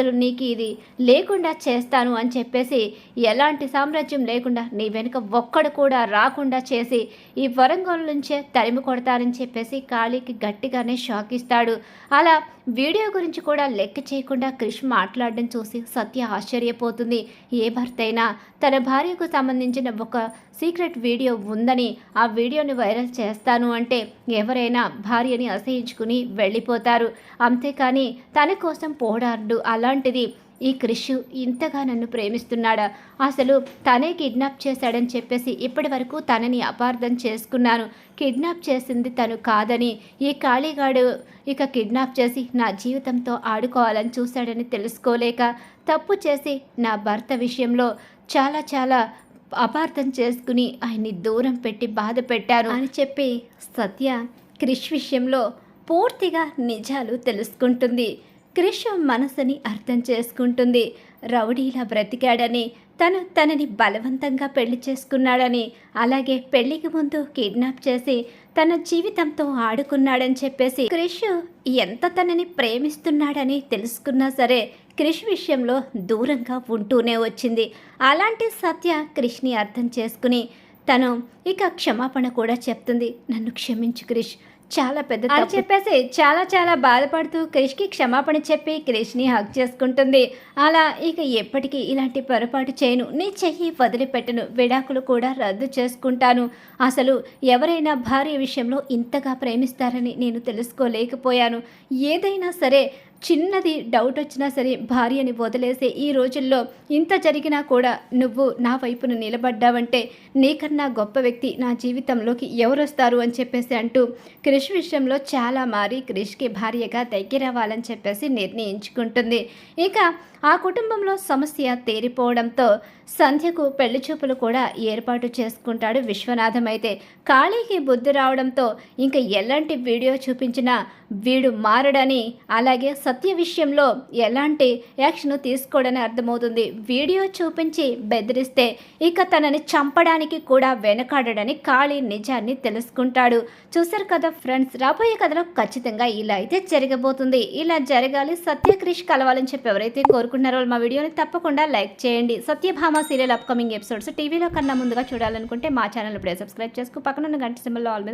అసలు నీకు ఇది లేకుండా చేస్తాను అని చెప్పేసి ఎలాంటి సామ్రాజ్యం లేకుండా నీ వెనుక ఒక్కడు కూడా రాకుండా చేసి ఈ వరంగల్ నుంచే తరిమి కొడతానని చెప్పేసి కాళీకి గట్టిగానే షాక్ ఇస్తాడు. అలా వీడియో గురించి కూడా లెక్క చేయకుండా క్రిష్ మాట్లాడడం చూసి సత్య ఆశ్చర్యపోతుంది. ఏ భర్త అయినా తన భార్యకు సంబంధించిన ఒక సీక్రెట్ వీడియో ఉందని ఆ వీడియోని వైరల్ చేస్తాను అంటే ఎవరైనా భార్యని అసహించుకుని వెళ్ళిపోతారు. అంతేకాని తన కోసం పోరాడు. అలాంటిది ఈ క్రిష్ ఇంతగా నన్ను ప్రేమిస్తున్నాడా? అసలు తనే కిడ్నాప్ చేశాడని చెప్పేసి ఇప్పటి వరకు తనని అపార్థం చేసుకున్నాను. కిడ్నాప్ చేసింది తను కాదని ఈ కాళీగాడు ఇక కిడ్నాప్ చేసి నా జీవితంతో ఆడుకోవాలని చూశాడని తెలుసుకోలేక తప్పు చేసి నా భర్త విషయంలో చాలా చాలా అపార్థం చేసుకుని ఆయన్ని దూరం పెట్టి బాధ పెట్టారు అని చెప్పి సత్య క్రిష్ విషయంలో పూర్తిగా నిజాలు తెలుసుకుంటుంది. క్రిష్ మనసుని అర్థం చేసుకుంటుంది. రౌడీలా బ్రతికాడని తను తనని బలవంతంగా పెళ్ళి చేసుకున్నాడని అలాగే పెళ్ళికి ముందు కిడ్నాప్ చేసి తన జీవితంతో ఆడుకున్నాడని చెప్పేసి క్రిష్ ఎంత తనని ప్రేమిస్తున్నాడని తెలుసుకున్నా సరే క్రిష్ విషయంలో దూరంగా ఉంటూనే వచ్చింది. అలాంటి సత్య క్రిష్ని అర్థం చేసుకుని తను ఇక క్షమాపణ కూడా చెప్తుంది. నన్ను క్షమించు క్రిష్. చాలా పెద్ద అని చెప్పేసి చాలా చాలా బాధపడుతూ క్రిష్కి క్షమాపణ చెప్పి క్రిష్ని హక్ చేసుకుంటుంది. అలా ఇక ఎప్పటికీ ఇలాంటి పొరపాటు చేయను. నీ చెయ్యి వదిలిపెట్టను. విడాకులు కూడా రద్దు చేసుకుంటాను. అసలు ఎవరైనా భార్య విషయంలో ఇంతగా ప్రేమిస్తారని నేను తెలుసుకోలేకపోయాను. ఏదైనా సరే చిన్నది డౌట్ వచ్చినా సరే భార్యని వదిలేసే ఈ రోజుల్లో ఇంత జరిగినా కూడా నువ్వు నా వైపున నిలబడ్డావంటే నీకన్నా గొప్ప వ్యక్తి నా జీవితంలోకి ఎవరొస్తారు అని చెప్పేసి అంటూ క్రిష్ విషయంలో చాలా మారి క్రిష్కి భార్యగా దగ్గరవ్వాలని చెప్పేసి నిర్ణయించుకుంటుంది. ఇక ఆ కుటుంబంలో సమస్య తేరిపోవడంతో సంధ్యకు పెళ్ళి చూపులు కూడా ఏర్పాటు చేసుకుంటాడు విశ్వనాథం అయితే. కాళీకి బుద్ధి రావడంతో ఇంకా ఎలాంటి వీడియో చూపించినా వీడు మారడని అలాగే సత్య విషయంలో ఎలాంటి యాక్షన్ తీసుకోవడని అర్థమవుతుంది. వీడియో చూపించి బెదిరిస్తే ఇక తనని చంపడానికి కూడా వెనకాడడని కాళీ నిజాన్ని తెలుసుకుంటాడు. చూసారు కదా ఫ్రెండ్స్ రాబోయే కథలో ఖచ్చితంగా ఇలా అయితే జరగబోతుంది. ఇలా జరగాలి సత్య క్రిష్ కలవాలని చెప్పి ఎవరైతే కోరుకుంటున్నారో మా వీడియోని తప్పకుండా లైక్ చేయండి. సత్యభామ సీరియల్ అప్కమింగ్ ఎపిసోడ్స్ టీవీలో కన్నా ముందుగా చూడాలనుకుంటే మా ఛానల్ ఇప్పుడే సబ్స్క్రైబ్ చేసుకో. పక్కన గంట సింబల్లో ఆల్ మీద